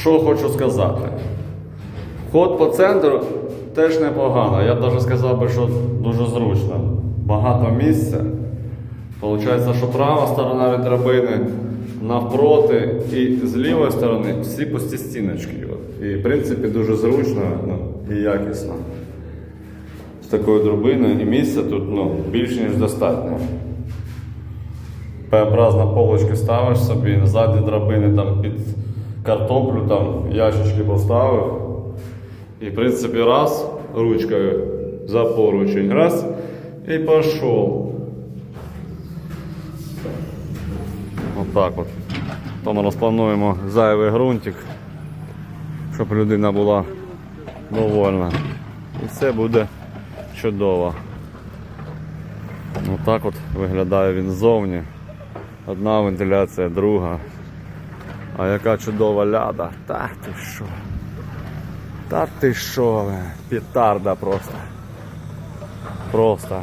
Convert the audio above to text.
Що хочу сказати? Вход по центру теж непогано. Я навіть сказав би, що дуже зручно. Багато місця. Получається, що права сторона від драбини навпроти і з лівої сторони всі пусті стіночки. І в принципі дуже зручно ну, і якісно. З такою драбиною і місця тут ну, більш ніж достатньо. П-образно полочки ставиш собі, ззаді драбини там під картоплю, там ящички поставив. І в принципі раз ручкою за поручень, раз і пішов. Отак от. Тому розплануємо зайвий ґрунтик, щоб людина була довольна. І все буде чудово. Отак от виглядає він ззовні. Одна вентиляція, друга. А яка чудова ляда. Та ти що? Та ти що? Петарда просто. Просто.